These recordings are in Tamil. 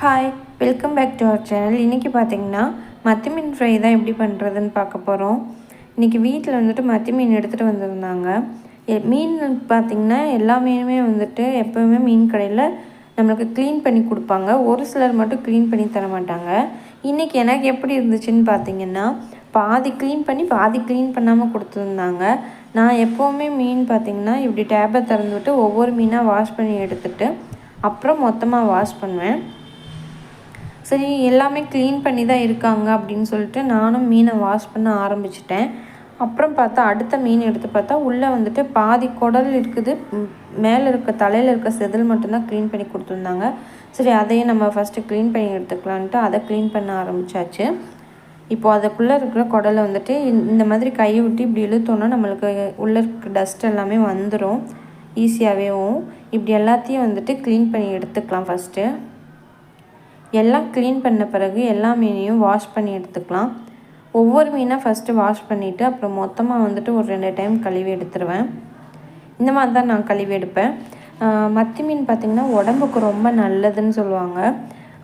Hi welcome back to our channel இன்றைக்கி பார்த்தீங்கன்னா மத்தி மீன் ஃப்ரை தான் எப்படி பண்ணுறதுன்னு பார்க்க போகிறோம் இன்றைக்கி வீட்டில் வந்துட்டு மத்தி மீன் எடுத்துகிட்டு வந்திருந்தாங்க. மீன் பார்த்திங்கன்னா எல்லா மீனுமே வந்துட்டு எப்போவுமே மீன் கடையில் நம்மளுக்கு க்ளீன் பண்ணி கொடுப்பாங்க. ஒரு சிலர் மட்டும் க்ளீன் பண்ணி தர மாட்டாங்க. இன்றைக்கி எனக்கு எப்படி இருந்துச்சுன்னு பார்த்தீங்கன்னா பாதி க்ளீன் பண்ணி பாதி க்ளீன் பண்ணாமல் கொடுத்துருந்தாங்க. நான் எப்போவுமே மீன் பார்த்திங்கன்னா இப்படி டேப்பை திறந்துவிட்டு ஒவ்வொரு மீனாக வாஷ் பண்ணி எடுத்துகிட்டு அப்புறம் மொத்தமாக வாஷ் பண்ணுவேன். சரி எல்லாமே க்ளீன் பண்ணி தான் இருக்காங்க அப்படின்னு சொல்லிட்டு நானும் மீனை வாஷ் பண்ண ஆரம்பிச்சிட்டேன். அப்புறம் பார்த்தா அடுத்த மீன் எடுத்து பார்த்தா உள்ளே வந்துட்டு பாதி குடல் இருக்குது. மேலே இருக்க தலையில் இருக்க செதில் மட்டும்தான் க்ளீன் பண்ணி கொடுத்துருந்தாங்க. சரி அதையும் நம்ம ஃபஸ்ட்டு க்ளீன் பண்ணி எடுத்துக்கலான்ட்டு அதை க்ளீன் பண்ண ஆரம்பித்தாச்சு இப்போது அதுக்குள்ளே இருக்கிற குடலை வந்துட்டு இந்த மாதிரி கையை விட்டு இப்படி இழுத்தோன்னா நம்மளுக்கு உள்ளே இருக்க டஸ்ட் எல்லாமே வந்துடும் ஈஸியாகவேவும் இப்படி எல்லாத்தையும் வந்துட்டு க்ளீன் பண்ணி எடுத்துக்கலாம் ஃபஸ்ட்டு எல்லாம் க்ளீன் பண்ண பிறகு எல்லா மீனையும் வாஷ் பண்ணி எடுத்துக்கலாம். ஒவ்வொரு மீனாக ஃபஸ்ட்டு வாஷ் பண்ணிவிட்டு அப்புறம் மொத்தமாக வந்துட்டு ஒரு ரெண்டு டைம் கழுவி எடுத்துருவேன். இந்த மாதிரி தான் நான் கழுவி எடுப்பேன். மத்தி மீன் பார்த்திங்கன்னா உடம்புக்கு ரொம்ப நல்லதுன்னு சொல்லுவாங்க.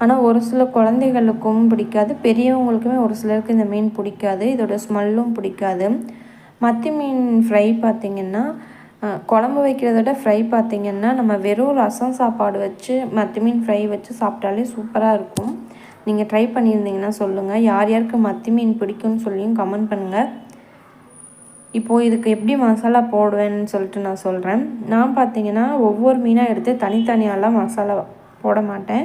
ஆனால் ஒரு சில குழந்தைகளுக்கும் பிடிக்காது. பெரியவங்களுக்குமே ஒரு சிலருக்கு இந்த மீன் பிடிக்காது. இதோட ஸ்மெல்லும் பிடிக்காது. மத்தி மீன் ஃப்ரை பார்த்திங்கன்னா குழம்பு வைக்கிறத விட ஃப்ரை பார்த்திங்கன்னா நம்ம வெறும் ரசம் சாப்பாடு வச்சு மத்தி மீன் ஃப்ரை வச்சு சாப்பிட்டாலே சூப்பராக இருக்கும். நீங்கள் ட்ரை பண்ணியிருந்தீங்கன்னா சொல்லுங்கள் யார் யாருக்கு மத்தி மீன் பிடிக்கும்னு சொல்லியும் கமெண்ட் பண்ணுங்கள் இப்போது இதுக்கு எப்படி மசாலா போடுவேன்னு சொல்லிட்டு நான் சொல்கிறேன் நான் பார்த்திங்கன்னா ஒவ்வொரு மீனாக எடுத்து தனித்தனியாலாம் மசாலா போட மாட்டேன்.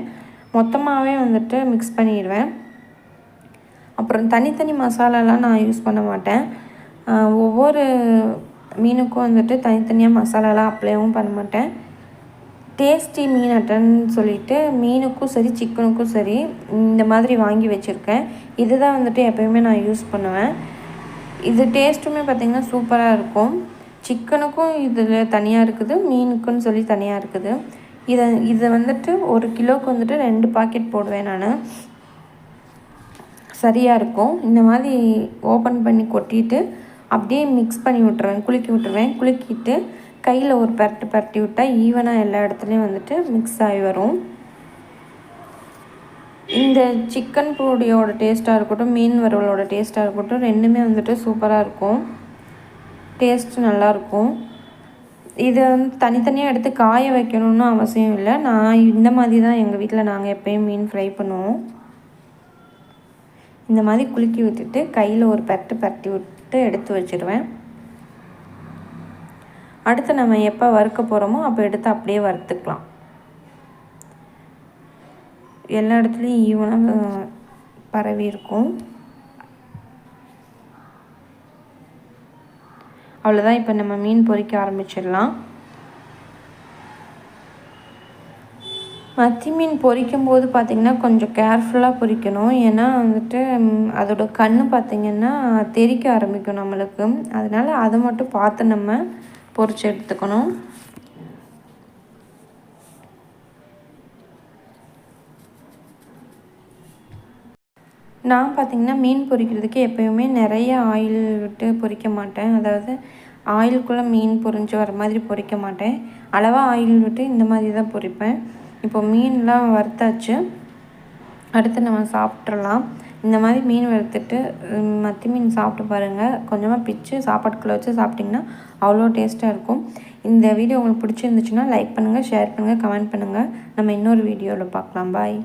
மொத்தமாகவே வந்துட்டு மிக்ஸ் பண்ணிடுவேன். அப்புறம் தனித்தனி மசாலாலாம் நான் யூஸ் பண்ண மாட்டேன். ஒவ்வொரு மீனுக்கும் வந்துட்டு தனித்தனியாக மசாலாலாம் அப்ளைவும் பண்ண மாட்டேன். டேஸ்டி மீன் அட்டன்னு சொல்லிட்டு மீனுக்கும் சரி சிக்கனுக்கும் சரி இந்த மாதிரி வாங்கி வச்சுருக்கேன். இதுதான் வந்துட்டு எப்போயுமே நான் யூஸ் பண்ணுவேன். இது டேஸ்ட்டுமே பார்த்திங்கன்னா சூப்பராக இருக்கும். சிக்கனுக்கும் இதில் தனியாக இருக்குது மீனுக்குன்னு சொல்லி தனியாக இருக்குது. இதை இதை வந்துட்டு ஒரு கிலோவுக்கு வந்துட்டு ரெண்டு பாக்கெட் போடுவேன் நான். சரியாக இருக்கும். இந்த மாதிரி ஓப்பன் பண்ணி கொட்டிட்டு அப்படியே மிக்ஸ் பண்ணி விட்ருவேன் குலுக்கி விட்டுருவேன். குலுக்கிட்டு கையில் ஒரு பரட்டு பரட்டி விட்டால் ஈவனாக எல்லா இடத்துலையும் வந்துட்டு மிக்ஸ் ஆகி வரும். இந்த சிக்கன் பொடியோட டேஸ்ட்டாக இருக்கட்டும் மீன் வறுவலோட டேஸ்ட்டாக இருக்கட்டும் ரெண்டுமே வந்துட்டு சூப்பராக இருக்கும். டேஸ்ட் நல்லாயிருக்கும் இதை வந்து தனித்தனியாக எடுத்து காய வைக்கணும்னு அவசியம் இல்லை. நான் இந்த மாதிரி தான் எங்கள் வீட்டில் நாங்கள் எப்போயும் மீன் ஃப்ரை பண்ணுவோம். இந்த மாதிரி குலுக்கி விட்டுட்டு கையில் ஒரு பரட்டு பரட்டி விட்டு போட்டு எடுத்து வச்சுருவேன். அடுத்து நம்ம எப்போ வறுக்க போகிறோமோ அப்போ எடுத்து அப்படியே வறுத்துக்கலாம். எல்லா இடத்துலையும் ஈவனாக பரவி இருக்கும். அவ்வளோதான் இப்போ நம்ம மீன் பொறிக்க ஆரம்பிச்சிடலாம். மத்தி மீன் பொரிக்கும் போது பார்த்திங்கன்னா கொஞ்சம் கேர்ஃபுல்லாக பொரிக்கணும். ஏன்னா வந்துட்டு அதோட கண் பார்த்திங்கன்னா தெறிக்க ஆரம்பிக்கும் நம்மளுக்கு. அதனால் அதை மட்டும் பார்த்து நம்ம பொரிச்சு எடுத்துக்கணும். நான் பார்த்திங்கன்னா மீன் பொரிக்கிறதுக்கு எப்போயுமே நிறைய ஆயில் விட்டு பொரிக்க மாட்டேன். அதாவது ஆயிலுக்குள்ளே மீன் பொரிஞ்சு வர மாதிரி பொரிக்க மாட்டேன். அளவாக ஆயில் விட்டு இந்த மாதிரி தான் பொரிப்பேன். இப்போ மீன்லாம் வறுத்தாச்சு. அடுத்து நம்ம சாப்பிட்றலாம் இந்த மாதிரி மீன் வறுத்துட்டு மத்தி மீன் சாப்பிட்டு பாருங்கள் கொஞ்சமாக பிச்சு சாப்பாட்டுக்குள்ளே வச்சு சாப்பிட்டிங்கன்னா அவ்வளோ டேஸ்ட்டாக இருக்கும். இந்த வீடியோ உங்களுக்கு பிடிச்சிருந்துச்சுன்னா லைக் பண்ணுங்கள் ஷேர் பண்ணுங்கள் கமெண்ட் பண்ணுங்கள் நம்ம இன்னொரு வீடியோவில் பார்க்கலாம். பாய்